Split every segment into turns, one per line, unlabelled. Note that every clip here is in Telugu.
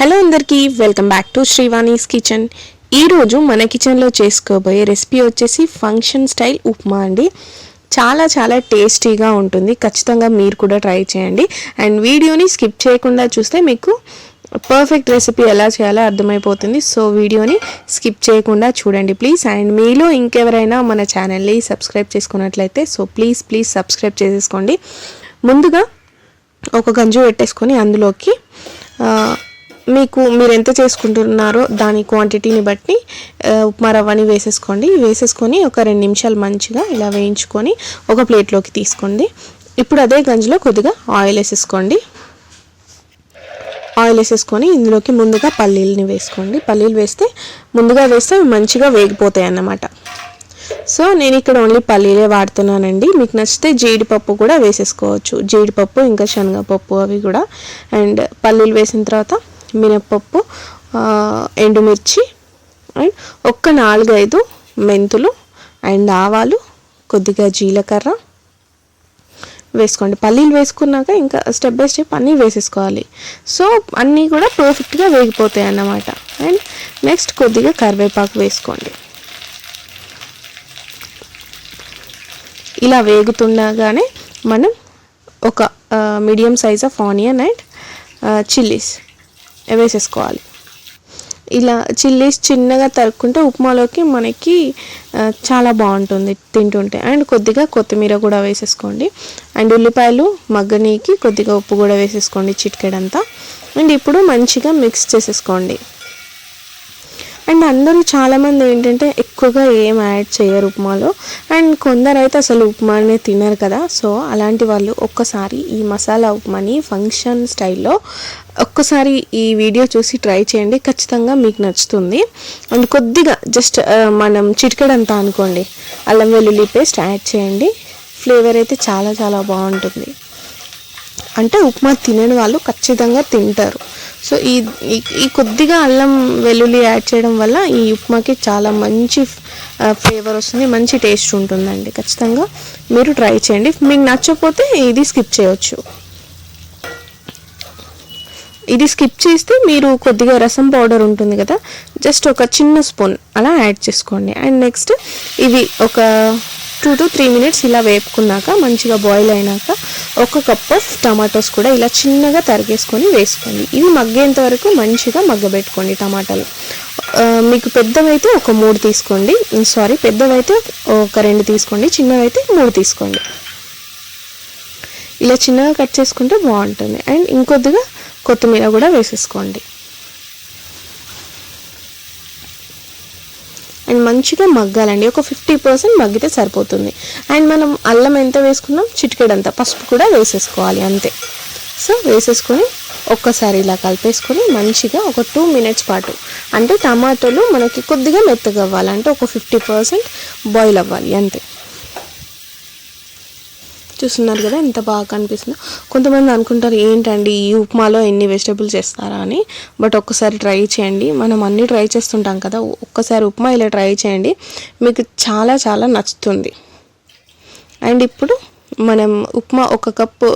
హలో అందరికీ welcome back to Srivani's kitchen. ఈరోజు మన కిచెన్లో చేసుకోబోయే రెసిపీ వచ్చేసి ఫంక్షన్ స్టైల్ ఉప్మా అండి. చాలా చాలా టేస్టీగా ఉంటుంది. ఖచ్చితంగా మీరు కూడా ట్రై చేయండి. అండ్ వీడియోని స్కిప్ చేయకుండా చూస్తే మీకు పర్ఫెక్ట్ రెసిపీ ఎలా చేయాలో అర్థమైపోతుంది. సో వీడియోని స్కిప్ చేయకుండా చూడండి ప్లీజ్. అండ్ మీలో ఇంకెవరైనా మన ఛానల్ని సబ్స్క్రైబ్ చేసుకున్నట్లయితే సో ప్లీజ్ ప్లీజ్ సబ్స్క్రైబ్ చేసేసుకోండి. ముందుగా ఒక గంజు పెట్టేసుకొని అందులోకి మీకు మీరు ఎంత చేసుకుంటున్నారో దాని క్వాంటిటీని బట్టి ఉప్మా రవ్వని వేసేసుకోండి. వేసేసుకొని ఒక రెండు నిమిషాలు మంచిగా ఇలా వేయించుకొని ఒక ప్లేట్లోకి తీసుకోండి. ఇప్పుడు అదే గంజిలో కొద్దిగా ఆయిల్ వేసేసుకోండి. ఆయిల్ వేసేసుకొని ఇందులోకి ముందుగా పల్లీలని వేసుకోండి. పల్లీలు వేస్తే ముందుగా వేస్తే అవి మంచిగా వేగిపోతాయి అన్నమాట. సో నేను ఇక్కడ ఓన్లీ పల్లీలే వాడుతున్నానండి. మీకు నచ్చితే జీడిపప్పు కూడా వేసేసుకోవచ్చు. జీడిపప్పు ఇంకా శనగపప్పు అవి కూడా. అండ్ పల్లీలు వేసిన తర్వాత మినప్పప్పు ఎండుమిర్చి అండ్ ఒక్క నాలుగైదు మెంతులు అండ్ ఆవాలు కొద్దిగా జీలకర్ర వేసుకోండి. పల్లీలు వేసుకున్నాక ఇంకా స్టెప్ బై స్టెప్ అన్నీ వేసేసుకోవాలి. సో అన్నీ కూడా పర్ఫెక్ట్గా వేగిపోతాయి అన్నమాట. అండ్ నెక్స్ట్ కొద్దిగా కరివేపాకు వేసుకోండి. ఇలా వేగుతుండగానే మనం ఒక medium size of onion and chillies వేసేసుకోవాలి. ఇలా చిల్లీస్ చిన్నగా తరుక్కుంటే ఉప్మాలోకి మనకి చాలా బాగుంటుంది తింటుంటే. అండ్ కొద్దిగా కొత్తిమీర కూడా వేసేసుకోండి. అండ్ ఉల్లిపాయలు మగ్గనీకి కొద్దిగా ఉప్పు కూడా వేసేసుకోండి చిటికెడంతా. అండ్ ఇప్పుడు మంచిగా మిక్స్ చేసేసుకోండి. అండ్ అందరూ చాలామంది ఏంటంటే ఎక్కువగా ఏం యాడ్ చేయరు ఉప్మాలో. అండ్ కొందరు అయితే అసలు ఉప్మానే తినరు కదా. సో అలాంటి వాళ్ళు ఒక్కసారి ఈ మసాలా ఉప్మాని ఫంక్షన్ స్టైల్లో ఒక్కసారి ఈ వీడియో చూసి ట్రై చేయండి. ఖచ్చితంగా మీకు నచ్చుతుంది. అండ్ కొద్దిగా జస్ట్ మనం చిటికెడంతా అనుకోండి. అల్లం వెల్లుల్లి పేస్ట్ యాడ్ చేయండి. ఫ్లేవర్ అయితే చాలా చాలా బాగుంటుంది. అంటే ఉప్మా తినని వాళ్ళు ఖచ్చితంగా తింటారు. సో ఈ ఈ- కొద్దిగా అల్లం వెల్లుల్లి యాడ్ చేయడం వల్ల ఈ ఉప్మాకి చాలా మంచి ఫ్లేవర్ వస్తుంది మంచి టేస్ట్ ఉంటుందండి ఖచ్చితంగా. మీరు ట్రై చేయండి. మీకు నచ్చకపోతే ఇది స్కిప్ చేయొచ్చు. ఇది స్కిప్ చేస్తే మీరు కొద్దిగా రసం పౌడర్ ఉంటుంది కదా జస్ట్ ఒక చిన్న స్పూన్ అలా యాడ్ చేసుకోండి. అండ్ నెక్స్ట్ ఇవి ఒక టూ టు త్రీ మినిట్స్ ఇలా వేపుకున్నాక మంచిగా బాయిల్ అయినాక ఒక కప్ ఆఫ్ టమాటోస్ కూడా ఇలా చిన్నగా తరిగేసుకొని వేసుకోండి. ఇవి మగ్గేంత వరకు మంచిగా మగ్గబెట్టుకోండి టమాటాలు. మీకు పెద్దవైతే ఒక మూడు తీసుకోండి. సారీ పెద్దవైతే ఒక రెండు తీసుకోండి. చిన్నవైతే మూడు తీసుకోండి. ఇలా చిన్నగా కట్ చేసుకుంటే బాగుంటుంది. అండ్ ఇంకొద్దిగా కొత్తిమీర కూడా వేసేసుకోండి. అండ్ మంచిగా మగ్గాలండి. ఒక ఫిఫ్టీ పర్సెంట్ మగ్గితే సరిపోతుంది. అండ్ మనం అల్లం ఎంత వేసుకున్నాం? చిటికెడంత. పసుపు కూడా వేసేసుకోవాలి అంతే. సో వేసేసుకొని ఒక్కసారి ఇలా కలిపేసుకొని మంచిగా ఒక టూ మినిట్స్ పాటు అంటే టమాటోలు మనకి కొద్దిగా మెత్తగా అవ్వాలి అంటే ఒక ఫిఫ్టీ పర్సెంట్ బాయిల్ అవ్వాలి అంతే. చూస్తున్నారు కదా ఎంత బాగా కనిపిస్తుందో. కొంతమంది అనుకుంటారు ఏంటండి ఈ ఉప్మాలో ఎన్ని వెజిటబుల్స్ వేస్తారా అని. బట్ ఒక్కసారి ట్రై చేయండి. మనం అన్నీ ట్రై చేస్తుంటాం కదా ఒక్కసారి ఉప్మా ఇలా ట్రై చేయండి. మీకు చాలా చాలా నచ్చుతుంది. అండ్ ఇప్పుడు మనం ఉప్మా ఒక కప్పు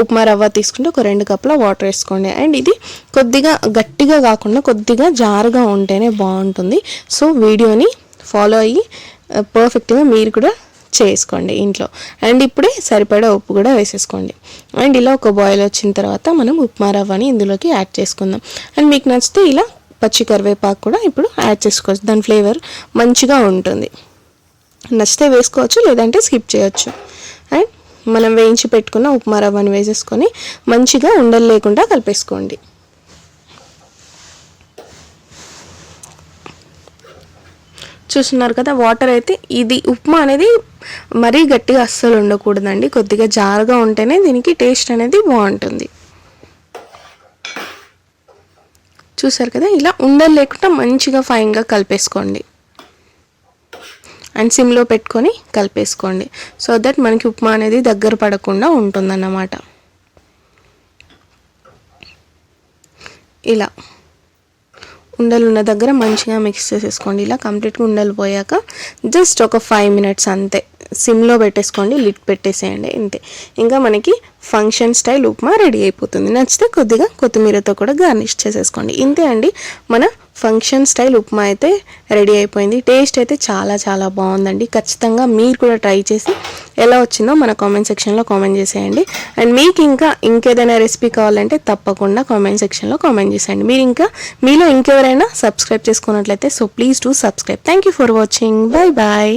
ఉప్మా రవ్వ తీసుకుంటే ఒక రెండు కప్పుల వాటర్ వేసుకోండి. అండ్ ఇది కొద్దిగా గట్టిగా కాకుండా కొద్దిగా జారుగా ఉంటేనే బాగుంటుంది. సో వీడియోని ఫాలో అయ్యి పర్ఫెక్ట్గా మీరు కూడా చేసుకోండి ఇంట్లో. అండ్ ఇప్పుడే సరిపడా ఉప్పు కూడా వేసేసుకోండి. అండ్ ఇలా ఒక బాయిల్ వచ్చిన తర్వాత మనం ఉప్మా రవ్వని ఇందులోకి యాడ్ చేసుకుందాం. అండ్ మీకు నచ్చితే ఇలా పచ్చి కరివేపాకు కూడా ఇప్పుడు యాడ్ చేసుకోవచ్చు. దాని ఫ్లేవర్ మంచిగా ఉంటుంది. నచ్చితే వేసుకోవచ్చు లేదంటే స్కిప్ చేయొచ్చు. అండ్ మనం వేయించి పెట్టుకున్న ఉప్మా రవ్వని వేసేసుకొని మంచిగా ఉండలు లేకుండా కలిపేసుకోండి. చూస్తున్నారు కదా వాటర్ అయితే ఇది ఉప్మా అనేది మరీ గట్టిగా అస్సలు ఉండకూడదండి. కొద్దిగా జారుగా ఉంటేనే దీనికి టేస్ట్ అనేది బాగుంటుంది. చూసారు కదా ఇలా ఉండలు లేకుండా మంచిగా ఫైన్గా కలిపేసుకోండి. అండ్ సిమ్లో పెట్టుకొని కలిపేసుకోండి. సో దట్ మనకి ఉప్మా అనేది దగ్గర పడకుండా ఉంటుందన్నమాట. ఇలా. ఉండలు ఉన్న దగ్గర మంచిగా మిక్స్ చేసేసుకోండి. ఇలా కంప్లీట్గా ఉండలు పోయాక జస్ట్ ఒక ఫైవ్ మినిట్స్ అంతే. సిమ్లో పెట్టేసుకోండి లిట్ పెట్టేసేయండి ఇంతే. ఇంకా మనకి ఫంక్షన్ స్టైల్ ఉప్మా రెడీ అయిపోతుంది. నచ్చితే కొద్దిగా కొత్తిమీరతో కూడా గార్నిష్ చేసేసుకోండి. ఇంతే అండి మన ఫంక్షన్ స్టైల్ ఉప్మా అయితే రెడీ అయిపోయింది. టేస్ట్ అయితే చాలా చాలా బాగుందండి. ఖచ్చితంగా మీరు కూడా ట్రై చేసి ఎలా వచ్చిందో మన కామెంట్ సెక్షన్లో కామెంట్ చేసేయండి. అండ్ మీకు ఇంకా ఇంకేదైనా రెసిపీ కావాలంటే తప్పకుండా కామెంట్ సెక్షన్లో కామెంట్ చేసేయండి. మీరు ఇంకా మీలో ఇంకెవరైనా సబ్స్క్రైబ్ చేసుకున్నట్లయితే so please do subscribe thank you for watching bye bye